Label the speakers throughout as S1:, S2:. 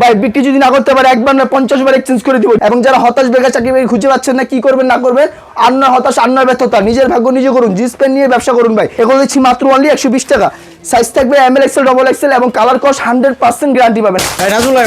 S1: ভাই বিক্রি যদি না করতে পারে একবার না পঞ্চাশ বার এক্সচেঞ্জ করে দিব এবং যারা হতাশ বেকার চাকরি বাকি খুঁজে পাচ্ছেন না কি করবেন না করবেন আর নয় হতাশ আর নয় ব্যর্থতা নিজের ভাগ্য নিজে করুন জিন্স প্যান্ট নিয়ে ব্যবসা করুন ভাই এগুলো দিচ্ছি মাত্র অনলি একশো বিশ টাকা সাইজ থাকবে M L XL double XL এবং colour cost hundred percent guarantee পাবেন ভাই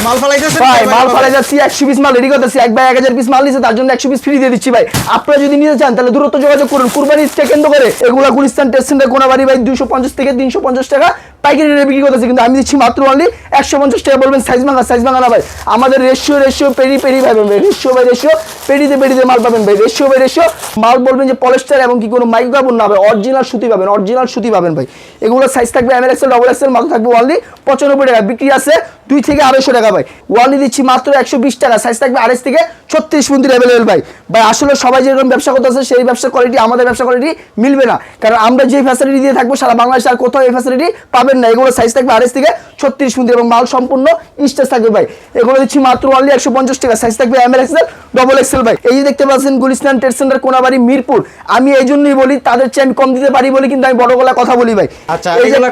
S1: মাল ফালাই যাচ্ছি একশো পিস মাল রেডি করতেছি এক ভাই এক হাজার পিস মাল নিচ্ছে তার জন্য একশো পিস ফ্রি দিয়ে দিচ্ছি ভাই আপনারা যদি নিতে চান তাহলে দূরত্ব যোগাযোগ করুন কুরবানি কেন্দ্র করে এগুলা গুলিস্তান টেস্ট সেন্টার কোনাবাড়ি ভাই দুশো পঞ্চাশ থেকে তিনশো পঞ্চাশ টাকা পাইকারি রেটে বিক্রি করতেছি কিন্তু আমি দিচ্ছি মাত্র অনলি একশো পঞ্চাশ টাকা বলবেন সাইজ ভাঙা সাইজ ভাঙা না ভাই আমাদের রেশিও রেশিও পেরি পেরি পাবেন ভাই রেশিও বাই রেশিও পেরিতে পেরিতে মাল পাবেন ভাই রেশিও বাই রেশিও মাল বলবেন যে পলেস্টার এবং কি কোনো মাইক পাবেন না ভাই অরিজিনাল সুতি পাবেন অরিজিনাল সুতি পাবেন ভাই এগুলো সাইজ থাকবে M L XL double XL মাত্র থাকবে অনলি পঁচানব্বই টাকা বিক্রি আছে দুই থেকে আড়াইশো টাকা ভাই ওয়ালি দিচ্ছি মাত্র একশো বিশ টাকা সাইজ থাকবে আড়াইশ থেকে ছত্রিশ পর্যন্ত অ্যাভেলেবেল ভাই ভাই আসলে সবাই যেরকম ব্যবসা করতে আছে সেই ব্যবসার কোয়ালিটি আমাদের ব্যবসা কোয়ালিটি মিলবে না কারণ আমরা যে ফ্যাসিলিটি দিয়ে থাকবো সারা বাংলাদেশে আর কোথাও এই ফ্যাসিলিটি পাবেন পারেন না এগুলো সাইজ থাকবে আড়াইশ থেকে ছত্রিশ মিনিট এবং মাল সম্পূর্ণ স্টেজ থাকবে ভাই এগুলো দিচ্ছি মাত্র অনলি একশো পঞ্চাশ টাকা সাইজ থাকবে M L XL double XL ভাই এই যে দেখতে পাচ্ছেন গুলিস্তান ট্রেড সেন্টার কোনাবাড়ি মিরপুর আমি এই জন্যই বলি তাদের চেন কম দিতে পারি বলি কিন্তু আমি বড় গলা কথা বলি ভাই আচ্ছা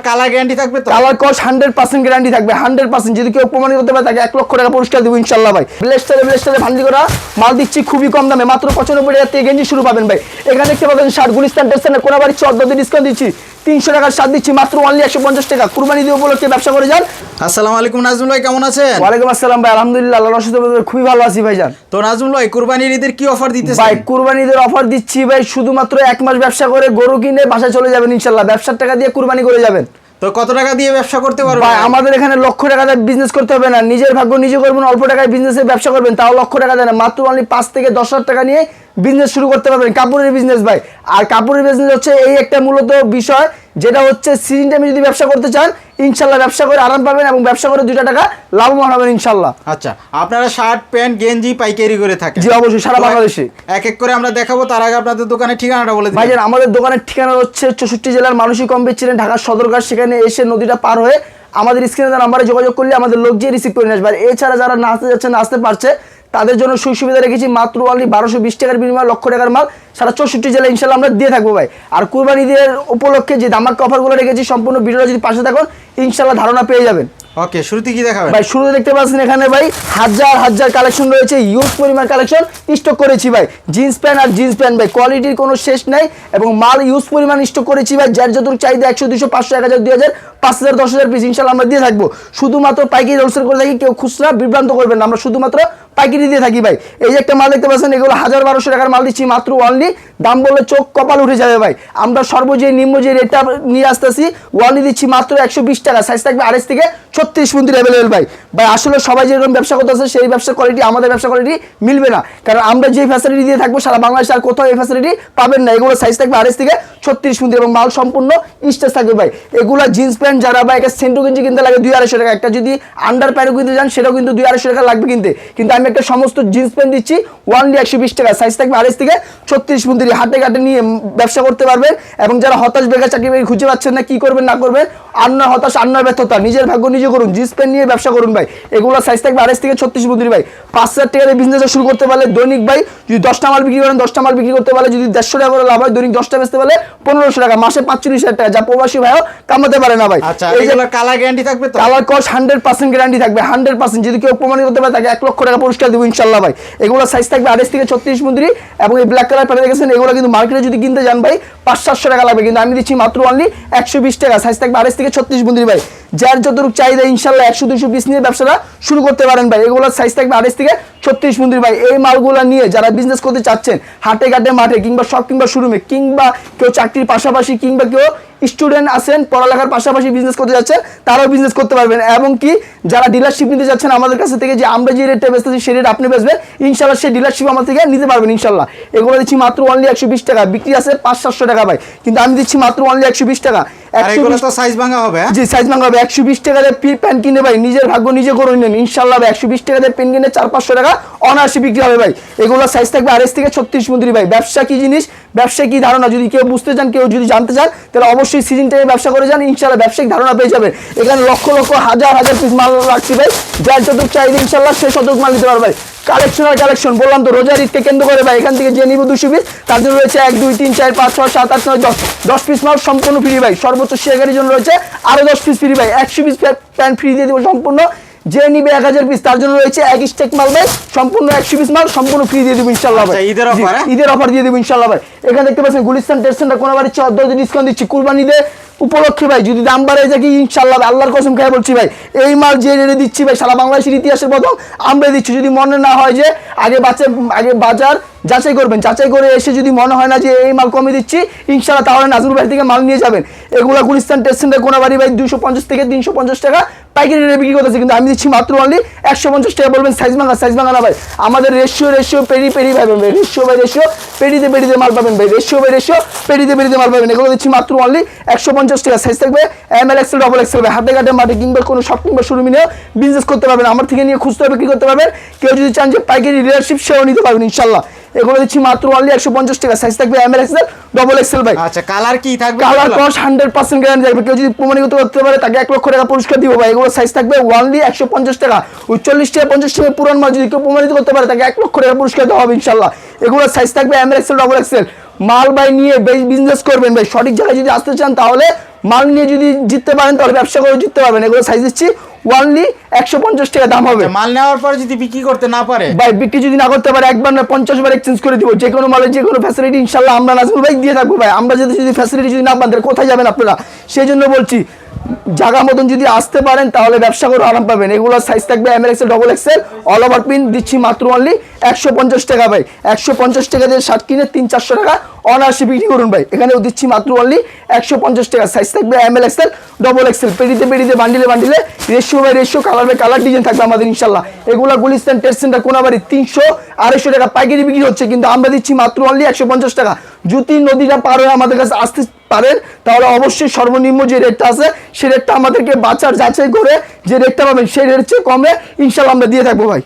S1: কালার গ্যারান্টি থাকবে কালার হান্ড্রেড পার্সেন্ট গ্যারান্টি থাকবে হান্ড্রেড পার্সেন্ট যদি কেউ প্রমাণ করতে পারে তাকে এক লক্ষ টাকা পুরস্কার দেবো ইনশাল্লাহ ভাই ব্লেস্টারে ব্লেস্টারে করা মাল দিচ্ছি খুবই কম দামে মাত্র পঁচানব্বই টাকা থেকে গেঞ্জি শুরু পাবেন ভাই এখানে দেখতে পাবেন sir Gulistan trade centre Konabari চোদ্দ দিন ডিসকাউন্ট দিচ্ছি তিনশো টাকার সাত দিচ্ছি মাত্র অনলি একশো পঞ্চাশ টাকা কুরবানি দিয়ে উপলক্ষে ব্যবসা করে যান আসসালাম আলাইকুম নাজমুল ভাই কেমন আছেন ওয়ালাইকুম আসসালাম ভাই আলহামদুলিল্লাহ আল্লাহর রহমতে খুবই ভালো আছি যান তো নাজমুল ভাই কুরবানি ঈদের কি অফার দিতে ভাই কুরবানি ঈদের অফার দিচ্ছি ভাই শুধুমাত্র এক মাস ব্যবসা করে গরু কিনে বাসায় চলে যাবেন ইনশাল্লাহ ব্যবসার টাকা দিয়ে কুরবানি করে যাবেন তো কত টাকা দিয়ে ব্যবসা করতে পারবো ভাই আমাদের এখানে লক্ষ টাকা দিয়ে বিজনেস করতে হবে না নিজের ভাগ্য নিজে করবেন অল্প টাকায় বিজনেসে ব্যবসা করবেন তাও লক্ষ টাকা দেয় না মাত্র অনলি পাঁচ থেকে দশ হাজার টাকা নিয়ে বিজনেস শুরু করতে পারবেন কাপড়ের বিজনেস ভাই আর কাপড়ের বিজনেস হচ্ছে এই একটা মূলত বিষয় যেটা হচ্ছে সিজন টাইমে যদি ব্যবসা করতে চান ইনশাল্লাহ ব্যবসা করে আরাম পাবেন এবং ব্যবসা করে দুইটা টাকা লাভবান হবেন ইনশাল্লাহ আচ্ছা আপনারা শার্ট প্যান্ট গেঞ্জি পাইকারি করে থাকেন জি অবশ্যই সারা বাংলাদেশে এক এক করে আমরা দেখাবো তার আগে আপনাদের দোকানের ঠিকানাটা বলে দিন ভাইজান আমাদের দোকানের ঠিকানা হচ্ছে চৌষট্টি জেলার মানুষই কম বেচছিলেন ঢাকার সদরঘাট সেখানে এসে নদীটা পার হয়ে আমাদের স্ক্রিনে নাম্বারে যোগাযোগ করলে আমাদের লোক গিয়ে রিসিভ করে নিয়ে আসবে আর এছাড়া যারা নাচতে আসতে যাচ্ছে আসতে পারছে তাদের জন্য সুযোগ সুবিধা রেখেছি মাত্র অনলি বারোশো বিশ টাকার বিনিময়ে লক্ষ টাকার মাল সারা চৌষট্টি জেলা ইনশাল্লাহ আমরা দিয়ে থাকবো ভাই আর কুরবানি ঈদের উপলক্ষে যে দামাক অফারগুলো রেখেছি সম্পূর্ণ ভিডিওটা যদি পাশে থাকুন ইনশাল্লাহ ধারণা পেয়ে যাবেন ওকে শুরুতে কি দেখাবেন ভাই শুরুতে দেখতে পাচ্ছেন এখানে ভাই হাজার হাজার কালেকশন রয়েছে ইউজ পরিমাণ কালেকশন স্টক করেছি ভাই জিন্স প্যান্ট আর জিন্স প্যান্ট ভাই কোয়ালিটির কোনো শেষ নাই এবং মাল ইউজ পরিমাণ স্টক করেছি ভাই যার যত চাহিদা একশো দুশো পাঁচশো এক হাজার দুই হাজার পাঁচ হাজার দশ হাজার পিস ইনশাল্লাহ আমরা দিয়ে থাকবো শুধুমাত্র পাইকারি হোলসেল করে থাকি কেউ খুচরা বিভ্রান্ত করবেন না আমরা শুধুমাত্র পাইকারি দিয়ে থাকি ভাই এই যে একটা মাল দেখতে পাচ্ছেন এগুলো হাজার বারোশো টাকার মাল দিচ্ছি মাত্র অনলি দাম বললে চোখ কপাল উঠে যাবে ভাই আমরা সর্বজয় নিম্ন যে রেটটা নিয়ে আসতেছি ওয়ানি দিচ্ছি মাত্র একশো টাকা সাইজ থাকবে আড়াইশ থেকে ছত্রিশ পর্যন্ত অ্যাভেলেবেল ভাই ভাই আসলে সবাই যেরকম ব্যবসা করতে আছে সেই ব্যবসার কোয়ালিটি আমাদের ব্যবসা কোয়ালিটি মিলবে না কারণ আমরা যে ফ্যাসিলিটি দিয়ে থাকবো সারা বাংলাদেশে আর কোথাও এই ফ্যাসিলিটি পাবেন না এগুলো সাইজ থাকবে আড়াইশ থেকে ছত্রিশ পর্যন্ত এবং মাল সম্পূর্ণ স্টেজ থাকবে ভাই এগুলো জিন্স প্যান্ট যারা বা একটা সেন্টু গেঞ্জি কিনতে লাগে দুই আড়াইশো টাকা একটা যদি আন্ডার প্যান্টও কিনতে যান সেটাও কিন্তু দুই আড়াইশো টাকা লাগবে কিনতে কিন্তু আমি একটা সমস্ত জিন্স প্যান্ট দিচ্ছি ওয়ানলি একশো বিশ টাকা সাইজ থাকবে আড়াইশ থেকে ছত্রিশ পর্যন্ত হাতে ঘাটে নিয়ে ব্যবসা করতে পারবে এবং যারা হতাশ বেকার চাকরি বাকি খুঁজে পাচ্ছেন না কি করবেন না করবেন আর হতাশ আর ব্যর্থতা নিজের ভাগ্য নিজে করুন জিন্স প্যান্ট নিয়ে ব্যবসা করুন ভাই এগুলো সাইজ থাকবে আড়াইশ থেকে ছত্রিশ বন্ধুরি ভাই পাঁচ হাজার টাকা এই বিজনেসটা শুরু করতে পারলে দৈনিক ভাই যদি দশটা মাল বিক্রি করেন দশটা মাল বিক্রি করতে পারলে যদি দেড়শো টাকা করে লাভ হয় দৈনিক দশটা বেচতে পারলে পনেরোশো টাকা মাসে পাঁচচল্লিশ হাজার টাকা যা প্রবাসী ভাইও কামাতে পারে না ভাই কালার আচ্ছা, গ্যারান্টি থাকবে colour cost hundred percent guarantee থাকবে হান্ড্রেড পার্সেন্ট যদি কেউ প্রমাণ করতে পারে তাকে এক লক্ষ টাকা পুরস্কার দেবো ইনশাল্লাহ ভাই এগুলো সাইজ থাকবে আড়াইশ থেকে ছত্রিশ বন্ধুরি এবং এই ব্ল্যাক কালার প্যান্ট দেখেছেন এগুলো কিন্তু মার্কেটে যদি কিনতে যান ভাই পাঁচ সাতশো টাকা লাগবে কিন্তু আমি দিচ্ছি মাত্র অনলি একশো বিশ টাকা সাইজ থাকবে আড়াইশ থেকে ছত্রিশ বন্দির ভাই যার যতটুক চাহিদা ইনশাল্লাহ একশো দুশো পিস নিয়ে ব্যবসাটা শুরু করতে পারেন ভাই এগুলোর সাইজ থাকবে আড়াইশ থেকে ছত্রিশ মন্দির ভাই এই মালগুলো নিয়ে যারা বিজনেস করতে চাচ্ছেন হাটে ঘাটে মাঠে কিংবা সব কিংবা শোরুমে কিংবা কেউ চাকরির পাশাপাশি কিংবা কেউ স্টুডেন্ট আছেন পড়ালেখার পাশাপাশি বিজনেস করতে যাচ্ছেন তারাও বিজনেস করতে পারবেন এবং কি যারা ডিলারশিপ নিতে যাচ্ছেন আমাদের কাছে থেকে যে আমরা যে রেটটা বেসতেছি সেই রেট আপনি বেসবেন ইনশাল্লাহ সেই ডিলারশিপ আমার থেকে নিতে পারবেন ইনশাল্লাহ এগুলো দিচ্ছি মাত্র অনলি একশো টাকা বিক্রি আছে পাঁচ সাতশো টাকা ভাই কিন্তু আমি দিচ্ছি মাত্র অনলি একশো টাকা এগুলো সাইজ ভাঙা হবে সাইজ হ্যাঁ? ভাঙা হবে 120 টাকার পিল প্যান্ট কিনে ভাই নিজের ভাগ্য নিজে করে নেন ইনশাআল্লাহ 120 টাকার প্যান্ট কিনে 4-500 টাকা অনায়াসে বিক্রি হবে ভাই এগুলো সাইজ থাকবে আরএস থেকে 36 মুদ্রি ভাই ব্যবসা কি জিনিস ব্যবসা কি ধারণা যদি কেউ বুঝতে চান কেউ যদি জানতে চান তাহলে অবশ্যই সিজন ব্যবসা করে যান ইনশাআল্লাহ ব্যবসায়িক ধারণা পেয়ে যাবেন এখানে লক্ষ লক্ষ হাজার হাজার পিস মাল রাখছি যার যত চাইবে ইনশাআল্লাহ সে শতক মাল দিতে পারবে ভাই কালেকশন আর কালেকশন বললাম তো রোজার ঈদকে কেন্দ্র করে ভাই এখান থেকে যে নিব দুশো পিস তার জন্য রয়েছে এক দুই তিন চার পাঁচ ছয় সাত আট নয় দশ দশ পিস মাল সম্পূর্ণ ফ্রি ভাই সর্বোচ্চ শেয়ারের জন্য রয়েছে আরও দশ পিস ফ্রি ভাই একশো পিস প্যান্ট ফ্রি দিয়ে দেবো সম্পূর্ণ যে নিবে এক হাজার পিস তার জন্য রয়েছে এক স্টেক মাল ভাই সম্পূর্ণ একশো পিস মাল সম্পূর্ণ ফ্রি দিয়ে দেবো ইনশাল্লাহ আচ্ছা, ভাই ঈদের অফার হ্যাঁ? ঈদের অফার দিয়ে দেবো ইনশাল্লাহ ভাই এখানে দেখতে পাচ্ছেন গুলিস্তান টেস্ট সেন্টার কোনো বাড়ি চোদ্দ ডিসকাউন্ট দিচ্ছি কুরবানিতে উপলক্ষে ভাই যদি দাম বাড়ে যাকে ইনশাল্লাহ আল্লাহর কসম খেয়ে বলছি ভাই এই মাল যে রেড়ে দিচ্ছি ভাই সারা বাংলাদেশের ইতিহাসের প্রথম আমরা দিচ্ছি যদি মনে না হয় যে আগে বাচ্চা আগে বাজার যাচাই করবেন যাচাই করে এসে যদি মনে হয় না যে এই মাল কমে দিচ্ছি ইনশাল্লাহ তাহলে নাজুর ভাই থেকে মাল নিয়ে যাবেন এগুলো গুলিস্তান টেস্ট সেন্টার বাড়ি ভাই দুশো পঞ্চাশ থেকে তিনশো পঞ্চাশ টাকা পাইকারি রেটে বিক্রি করতেছে কিন্তু আমি দিচ্ছি মাত্র অনলি একশো পঞ্চাশ টাকা বলবেন সাইজ ভাঙা সাইজ ভাঙা না ভাই আমাদের রেশিও রেশিও পেরি পেরি পাবেন ভাই রেশিও বাই রেশিও পেরিতে পেরিতে মাল পাবেন ভাই রেশিও বাই রেশিও পেরিতে পেরিতে মাল পাবেন এগুলো দিচ্ছি মাত্র অনলি একশো পঞ্চাশ টাকা সাইজ থাকবে M L XL double XL হাতে কাটে মাঠে কিংবা কোনো শপ কিংবা শুরু মিলেও বিজনেস করতে পারবেন আমার থেকে নিয়ে খুচরা বিক্রি করতে পারবেন কেউ যদি চান যে পাইকারি রিলারশিপ সেও নিতে পারবেন ইনশাল্লাহ এগুলো দিচ্ছি মাত্র অনলি একশো পঞ্চাশ টাকা সাইজ থাকবে M L double double L ভাই আচ্ছা কালার কি থাকবে colour cost hundred percent guarantee থাকবে কেউ যদি প্রমাণিত করতে পারে তাকে এক লক্ষ টাকা পুরস্কার দিব ভাই এগুলো সাইজ থাকবে অনলি একশো পঞ্চাশ টাকা উচ্চল্লিশ টাকা পঞ্চাশ টাকা পুরান মাল যদি কেউ প্রমাণিত করতে পারে তাকে এক লক্ষ টাকা পুরস্কার দেওয়া হবে ইনশাল্লাহ এগুলোর সাইজ থাকবে M L double double L মাল ভাই নিয়ে বিজনেস করবেন ভাই সঠিক জায়গায় যদি আসতে চান তাহলে মাল নিয়ে যদি জিততে পারেন তাহলে ব্যবসা করে জিততে পারবেন এগুলো সাইজ দিচ্ছি ওয়ানলি একশো পঞ্চাশ টাকা দাম হবে আচ্ছা, মাল নেওয়ার পরে যদি বিক্রি করতে না পারে ভাই বিক্রি যদি না করতে পারে একবার না পঞ্চাশ বার এক্সচেঞ্জ করে দিব যে কোনো মালের যে কোনো ফ্যাসিলিটি ইনশাল্লাহ আমরা নাজমুল ভাই দিয়ে থাকবো ভাই আমরা যদি যদি ফ্যাসিলিটি যদি না পান তাহলে কোথায় যাবেন আপনারা সেই জন্য বলছি জায়গা মতন যদি আসতে পারেন তাহলে ব্যবসা করে আরাম পাবেন এগুলো সাইজ থাকবে M XL double XL all over print দিচ্ছি মাত্র অনলি একশো পঞ্চাশ টাকা ভাই একশো পঞ্চাশ টাকা দিয়ে শার্ট কিনে তিন চারশো টাকা অনার্সে বিক্রি করুন ভাই এখানেও দিচ্ছি মাত্র অনলি একশো পঞ্চাশ টাকা সাইজ থাকবে M L XL double XL পেড়িতে পেড়িতে বান্ডিলে বান্ডিলে রেশিও ভাই রেশিও কালার ভাই কালার ডিজাইন থাকবে আমাদের ইনশাল্লাহ এগুলো গুলিস্তান টেস্ট সেন্টার কোনাবাড়ি তিনশো আড়াইশো টাকা পাইকারি বিক্রি হচ্ছে কিন্তু আমরা দিচ্ছি মাত্র অনলি একশো পঞ্চাশ টাকা যদি নদীটা পার হয়ে আমাদের কাছে আসতে পারেন তাহলে অবশ্যই সর্বনিম্ন যে রেটটা আছে সে রেটটা আমাদেরকে বাঁচার যাচাই করে যে রেটটা পাবেন সেই রেট চেয়ে কমে ইনশাল্লাহ আমরা দিয়ে থাকবো ভাই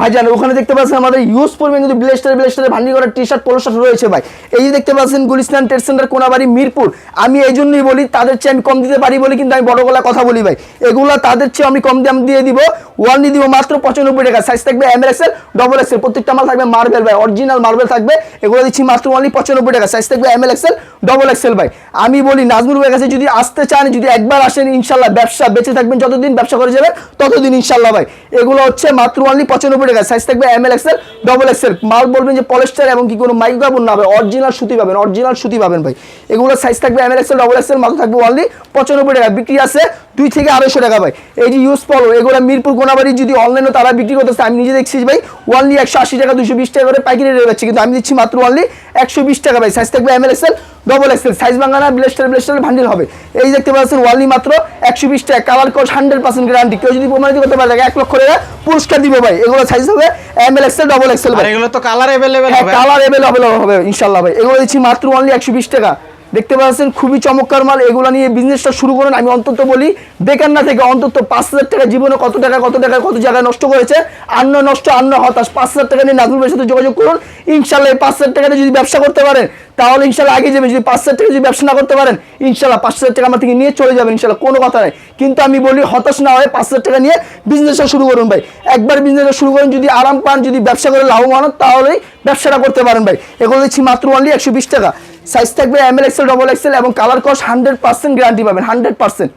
S1: ভাইজান ওখানে দেখতে পাচ্ছেন আমাদের ইউজ পরবেন কিন্তু ব্লেস্টার ব্লেস্টারে ভান্ডি করা টি শার্ট পলো শার্ট রয়েছে ভাই এই যে দেখতে পাচ্ছেন গুলিস্তান ট্রেড সেন্টার কোনাবাড়ি মিরপুর আমি এই জন্যই বলি তাদের চেয়ে আমি কম দিতে পারি বলে কিন্তু আমি বড় গলা কথা বলি ভাই এগুলো তাদের চেয়ে আমি কম দাম দিয়ে দিব ওয়ানলি দিব মাত্র পঁচানব্বই টাকা সাইজ থাকবে এম এক্সেল ডবল এক্সেল প্রত্যেকটা মাল থাকবে মার্বেল ভাই অরিজিনাল মার্বেল থাকবে এগুলো দিচ্ছি মাত্র ওয়ানলি পঁচানব্বই টাকা সাইজ থাকবে এম এক্সেল ডবল এক্সেল ভাই আমি বলি নাজমুল ভাই কাছে যদি আসতে চান যদি একবার আসেন ইনশাল্লাহ ব্যবসা বেঁচে থাকবেন যতদিন ব্যবসা করে যাবেন ততদিন ইনশাল্লাহ ভাই এগুলো হচ্ছে মাত্র ওয়ানলি পঁচানব্বই নব্বই টাকা সাইজ থাকবে M L XL double XL মাল বলবেন যে পলেস্টার এবং কি কোনো মাইক্রো কাপড় না হবে অরিজিনাল সুতি পাবেন অরিজিনাল সুতি পাবেন ভাই এগুলো সাইজ থাকবে M L XL double XL মাত্র থাকবে অনলি পঁচানব্বই টাকা বিক্রি আছে দুই থেকে আড়াইশো টাকা ভাই এই যে ইউজ পলো এগুলো মিরপুর গোনাবাড়ি যদি অনলাইনে তারা বিক্রি করতেছে আমি নিজে দেখছি ভাই ওনলি একশো আশি টাকা দুশো বিশ টাকা করে পাইকারি রেট যাচ্ছে কিন্তু আমি দিচ্ছি মাত্র অনলি একশো বিশ টাকা ভাই সাইজ থাকবে M L S L double XL size বাঙানা ব্লেস্টার ব্লেস্টার ভান্ডিল হবে এই দেখতে পাচ্ছেন ওয়ানলি মাত্র একশো বিশ টাকা colour cost hundred percent guarantee কেউ যদি প্রমাণিত করতে পারে এক লক্ষ টাকা পুরস্কার দিবে ভাই এগুলো সাইজ হবে এম এল এক্সেল ডবল ভাই এগুলো তো কালার অ্যাভেলেবেল কালার এভেলেবেল হবে ইনশাল্লাহ ভাই এগুলো দিচ্ছি মাত্র ওয়ানলি একশো বিশ টাকা দেখতে পাচ্ছেন খুবই চমৎকার মাল এগুলো নিয়ে বিজনেসটা শুরু করেন আমি অন্তত বলি বেকার না থেকে অন্তত পাঁচ হাজার টাকা জীবনে কত টাকা কত টাকা কত জায়গায় নষ্ট করেছে আন্ন নষ্ট আন্ন হতাশ পাঁচ হাজার টাকা নিয়ে নাজমুলের সাথে যোগাযোগ করুন ইনশাল্লাহ এই পাঁচ হাজার টাকা যদি ব্যবসা করতে পারেন তাহলে ইনশাল্লাহ আগে যাবেন যদি পাঁচ হাজার টাকা যদি ব্যবসা না করতে পারেন ইনশাল্লাহ পাঁচ হাজার টাকা আমার থেকে নিয়ে চলে যাবেন ইনশাল্লাহ কোনো কথা নেই কিন্তু আমি বলি হতাশ না হয়ে পাঁচ হাজার টাকা নিয়ে বিজনেসটা শুরু করুন ভাই একবার বিজনেসটা শুরু করুন যদি আরাম পান যদি ব্যবসা করে লাভবান হন তাহলেই ব্যবসাটা করতে পারেন ভাই এগুলো দিচ্ছি মাত্র অনলি একশো টাকা সাইজ থাকবে M L XL double XL এবং colour cost hundred percent guarantee পাবেন হান্ড্রেড পার্সেন্ট